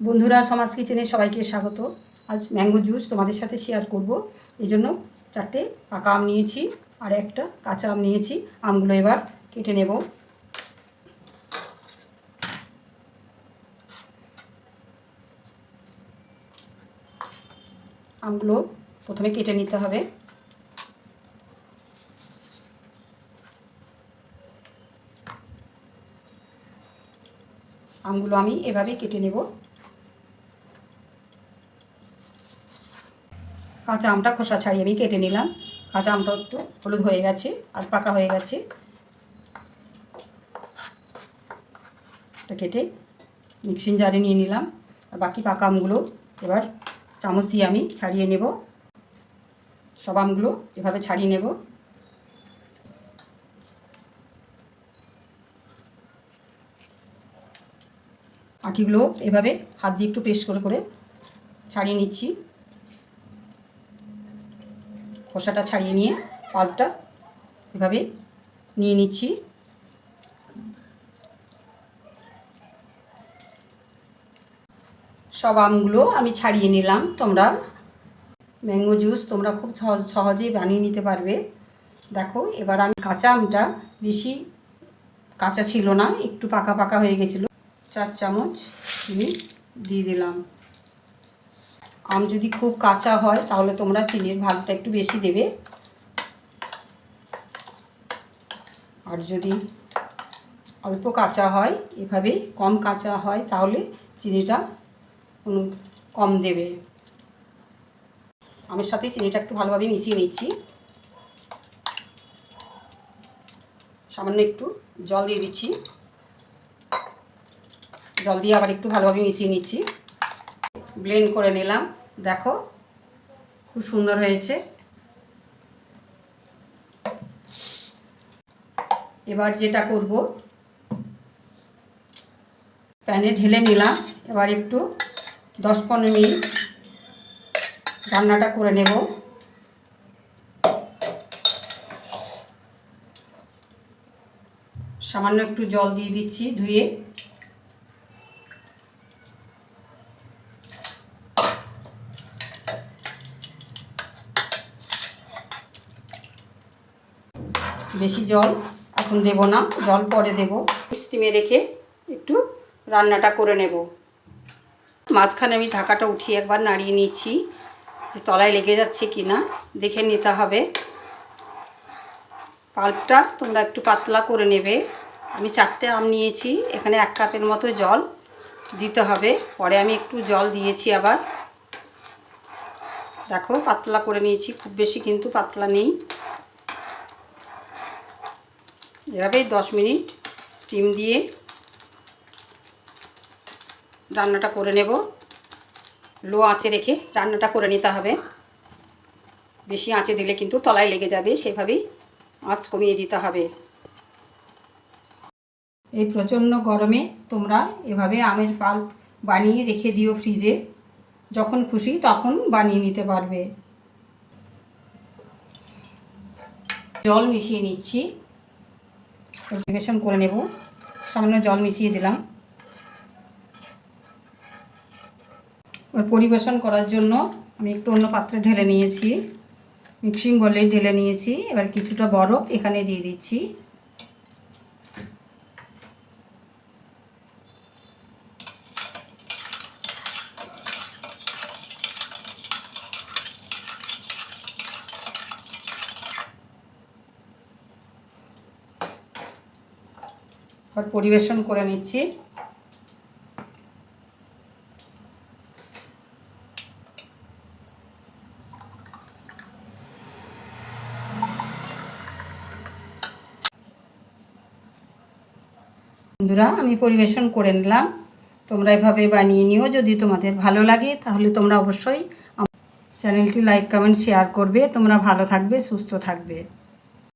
বন্ধুরা, সমাজ কিচেনে সবাইকে স্বাগত। আজ ম্যাঙ্গো জুস তোমাদের সাথে শেয়ার করব। এই জন্য চারটে পাকা আম নিয়েছি আর একটা কাঁচা আম নিয়েছি। আমগুলো এবার কেটে নেব। আমগুলো প্রথমে কেটে নিতে হবে। আমগুলো আমি এভাবেই কেটে নেব। কাঁচা আমটা খোসা ছাড়িয়ে আমি কেটে নিলাম। কাঁচা আমটা একটু হলুদ হয়ে গেছে, আর পাকা হয়ে গেছে। কেটে মিক্সিং জারে নিয়ে নিলাম। আর বাকি পাকা আমগুলো এবার চামচ দিয়ে আমি ছাড়িয়ে নেব। সব আমগুলো এভাবে ছাড়িয়ে নেব। আটিগুলো এভাবে হাত দিয়ে একটু পেস্ট করে করে ছাড়িয়ে নিচ্ছি। খোসাটা ছাড়িয়ে নিয়ে পাল্পটা এভাবে নিয়ে নিচ্ছি। সব আমগুলো আমি ছাড়িয়ে নিলাম। তোমরা ম্যাঙ্গো জুস তোমরা খুব সহজ- সহজেই বানিয়ে নিতে পারবে। দেখো, এবার আমি কাঁচা আমটা বেশি কাঁচা ছিল না, একটু পাকা পাকা হয়ে গেছিল। চার চামচ চিনি দিয়ে দিলাম। আম যদি খুব কাঁচা হয়, তাহলে তোমরা চিনির ভাগটা একটু বেশি দেবে। আর যদি অল্প কাঁচা হয়, এভাবে কম কাঁচা হয়, তাহলে চিনিটা কোনো কম দেবে। আমের সাথে চিনিটা একটু ভালোভাবে মিশিয়ে নিচ্ছি। সামান্য একটু জল দিয়ে দিচ্ছি। জল দিয়ে আবার একটু ভালোভাবে মিশিয়ে নিচ্ছি। ব্লেন্ড করে নিলাম। দেখো, খুব সুন্দর হয়েছে। এবার যেটা করব, প্যানে ঢেলে নিলাম। এবার একটু দশ পনেরো মিনিট রান্নাটা করে নেব। সামান্য একটু জল দিয়ে দিচ্ছি ধুয়ে। বেশি জল এখন দেব না, জল পরে দেব। স্টিমে রেখে একটু রান্নাটা করে নেব। মাঝখানে আমি ঢাকাটা উঠিয়ে একবার নাড়িয়ে নিচ্ছি যে তলায় লেগে যাচ্ছে কি না দেখে নিতে হবে। পাল্পটা তোমরা একটু পাতলা করে নেবে। আমি চারটে আম নিয়েছি, এখানে এক কাপের মতো জল দিতে হবে। পরে আমি একটু জল দিয়েছি আবার। দেখো, পাতলা করে নিয়েছি, খুব বেশি কিন্তু পাতলা নেই। এভাবেই দশ মিনিট স্টিম দিয়ে রান্নাটা করে নেব। লো আঁচে রেখে রান্নাটা করে নিতে হবে। বেশি আঁচে দিলে কিন্তু তলায় লেগে যাবে, সেভাবেই আঁচ কমিয়ে দিতে হবে। এই প্রচণ্ড গরমে তোমরা এভাবে আমের পাল্প বানিয়ে রেখে দিও ফ্রিজে। যখন খুশি তখন বানিয়ে নিতে পারবে। জল মিশিয়ে নিচ্ছি। পরিবেশন করে নেব। সামান্য জল মিশিয়ে দিলাম। পরিবেশন করার জন্য আমি একটু অন্য পাত্রে ঢেলে নিয়েছি। মিক্সিং বলে ঢেলে নিয়েছি। এবার কিছুটা বরফ এখানে দিয়ে দিচ্ছি। এবার পরিবেশন করে নিচ্ছি। বন্ধুরা, আমি পরিবেশন করে নিলাম। তোমরা এভাবে বানিয়ে নিও, যদি তোমাদের ভালো লাগে, তাহলে তোমরা অবশ্যই চ্যানেলটি লাইক, কমেন্ট, শেয়ার করবে। তোমরা ভালো থাকবে, সুস্থ থাকবে।